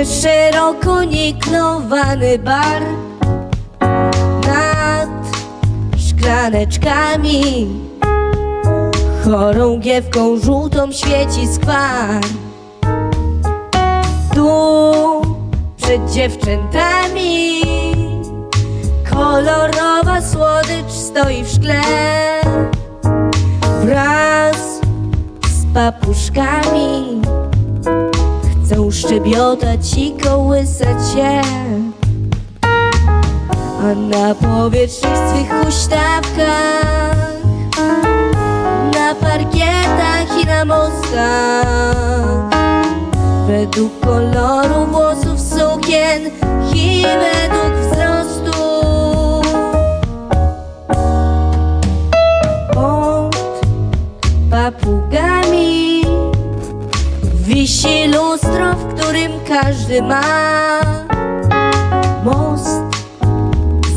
wysoko niklowany bar nad szklaneczkami. Chorągiewką żółtą świeci skwar. Tu przed dziewczętami kolorowa słodycz stoi w szkle wraz z papuszkami. Chcą szczebiotać i kołysać się A na powietrznych swych huśtawkach Na parkietach i na mostach. Według koloru włosów sukien I Wisi lustro, w którym każdy ma most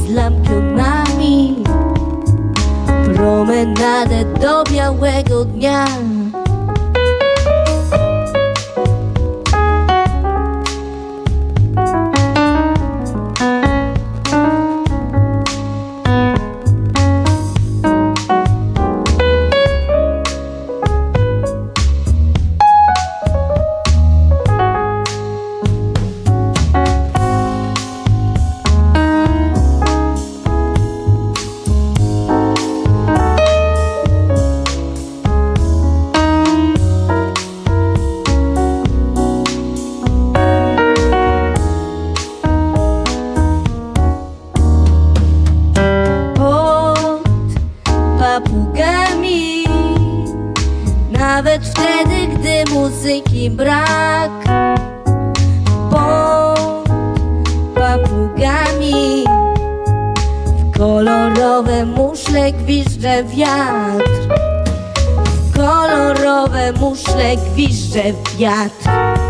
z lampionami, promenadę do białego dnia. Papugami. Nawet wtedy, gdy muzyki brak Pod papugami W kolorowe muszle gwizdże wiatr. W kolorowe muszle gwizdże wiatr